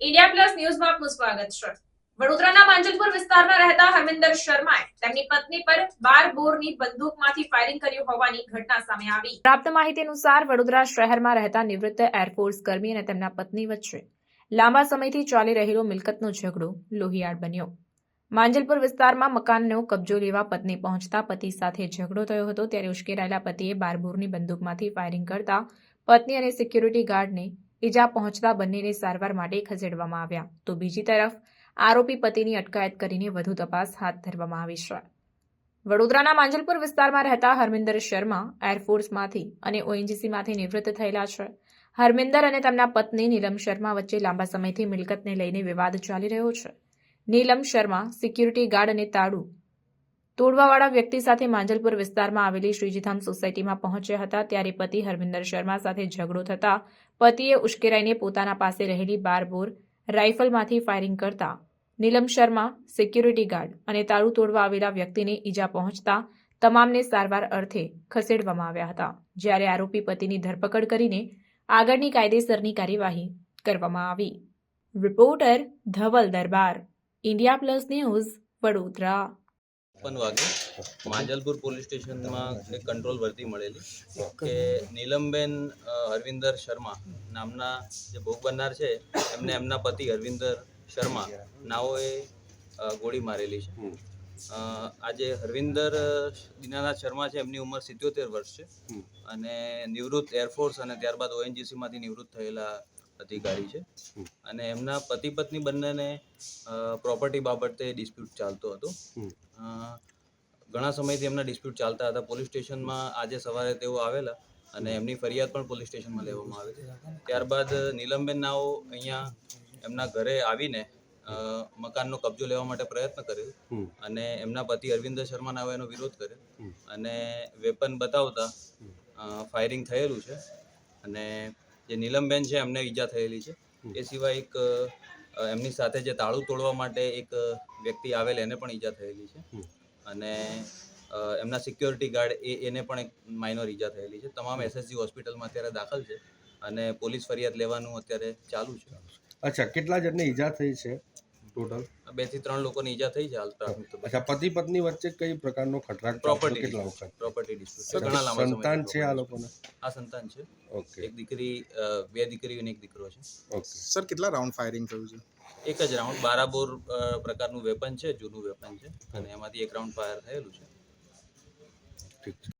ન્યૂઝમાં આપનું સ્વાગત છે. વડોદરાના માંજલપુર વિસ્તારમાં રહેતા હરમિંદર શર્માએ તેમની પત્ની પર બાર બોરની બંદૂકમાંથી ફાયરિંગ કર્યું હોવાની ઘટના સામે આવી. પ્રાપ્ત માહિતી અનુસાર વડોદરા શહેરમાં રહેતા નિવૃત્ત એરફોર્સ કર્મી અને તેમના પત્ની વચ્ચે લાંબા સમયથી ચાલી રહેલો મિલકતનો ઝઘડો લોહિયાળ બન્યો. માંજલપુર વિસ્તારમાં મકાનનો કબજો લેવા પત્ની પહોંચતા પતિ સાથે ઝઘડો થયો હતો, ત્યારે ઉશ્કેરાયેલા પતિએ બારબોરની બંદૂકમાંથી ફાયરિંગ કરતા પત્ની અને સિક્યુરિટી ગાર્ડને ઈજા પહોંચતા બંનેને સારવાર માટે ખસેડવામાં આવ્યા. તો બીજી તરફ, આરોપી પતિની અટકાયત કરીને વધુ તપાસ હાથ ધરવામાં આવી છે. વડોદરાના માંજલપુર વિસ્તારમાં રહેતા હરમિંદર શર્મા એરફોર્સમાંથી અને ઓએનજીસીમાંથી નિવૃત્ત થયેલા છે. હરમિંદર અને તેમના પત્ની નીલમ શર્મા વચ્ચે લાંબા સમયથી મિલકતને લઈને વિવાદ ચાલી રહ્યો છે. નીલમ શર્મા સિક્યુરિટી ગાર્ડ અને તાળુ તોડવાવાળા વ્યક્તિ સાથે માંજલપુર વિસ્તારમાં આવેલી શ્રીજીધામ સોસાયટીમાં પહોંચ્યા હતા ત્યારે પતિ હરવિંદર શર્મા સાથે ઝઘડો થતા પતિએ ઉશ્કેરાઈને પોતાના પાસે રહેલી બાર બોર રાઇફલમાંથી ફાયરિંગ કરતા નીલમ શર્મા, સિક્યુરિટી ગાર્ડ અને તાળું તોડવા આવેલા વ્યક્તિને ઈજા પહોંચતા તમામને સારવાર અર્થે ખસેડવામાં આવ્યા હતા, જ્યારે આરોપી પતિની ધરપકડ કરીને આગળની કાયદેસરની કાર્યવાહી કરવામાં આવી. Reporter Dhaval Darbar, India Plus News Vadodara. છપ્પન વાગે માંજલપુર પોલીસ સ્ટેશનમાં એક કંટ્રોલ વર્તી મળેલી કે નીલમબેન અરવિંદર હરવિંદર શર્મા નામના જે ભોગ બનનાર છે એમને એમના પતિ હરવિંદર શર્મા નાઓએ ગોળી મારેલી છે. આજે હરવિંદર દિનાનાથ દીનાનાથ શર્મા છે એમની ઉંમર સિત્યોતેર વર્ષ છે અને નિવૃત્ત એરફોર્સ અને ત્યારબાદ ઓએનજીસીમાંથી નિવૃત્ત થયેલા અધિકારી છે. અને એમના પતિ પત્ની બંનેને પ્રોપર્ટી બાબતે ડિસ્પ્યુટ ચાલતો હતો. ઘણા સમયથી એમના ડિસ્પ્યુટ ચાલતા હતા. પોલીસ સ્ટેશનમાં આજે સવારે તેઓ આવેલા અને એમની ફરિયાદ પણ પોલીસ સ્ટેશનમાં લેવામાં આવી ત્યારબાદ નીલમબેન નાઓ અહીંયા એમના ઘરે આવીને મકાનનો કબજો લેવા માટે પ્રયત્ન કર્યો અને એમના પતિ અરવિંદ શર્મા એનો વિરોધ કર્યો. અને વેપન બતાવતા ફાયરિંગ થયેલું છે. અને જે નીલમબેન છે એમને ઈજા થયેલી છે. એ સિવાય એક એમની સાથે જે તાળું તોડવા માટે એક વ્યક્તિ આવેલ એને પણ ઈજા થયેલી છે. અને એમના સિક્યોરિટી ગાર્ડ એ એને પણ એક માઇનોર ઈજા થયેલી છે. તમામ એસએસજી હોસ્પિટલમાં અત્યારે દાખલ છે અને પોલીસ ફરિયાદ લેવાનું અત્યારે ચાલુ છે. અચ્છા કેટલા જણને ઈજા થઈ છે? ટોટલ બેથી ત્રણ લોકોની ઈજા થઈ છે હાલ અચ્છા પતિ પત્ની વચ્ચે કઈ પ્રકારનો ખટરાક પ્રોપર્ટી કેટલા વખત? પ્રોપર્ટી ડિસ્પ્યુટ ઘણા લાંબા સંતાન છે આ લોકોને? આ સંતાન છે. ઓકે એક દીકરી બે દીકરીઓ અને એક દીકરો છે. ઓકે સર કેટલા રાઉન્ડ ફાયરિંગ થયું છે? એક જ રાઉન્ડ બારાબોર પ્રકારનું વેપન છે જૂનું વેપન છે. અને એમાંથી એક રાઉન્ડ ફાયર થયેલું છે. ઠીક છે.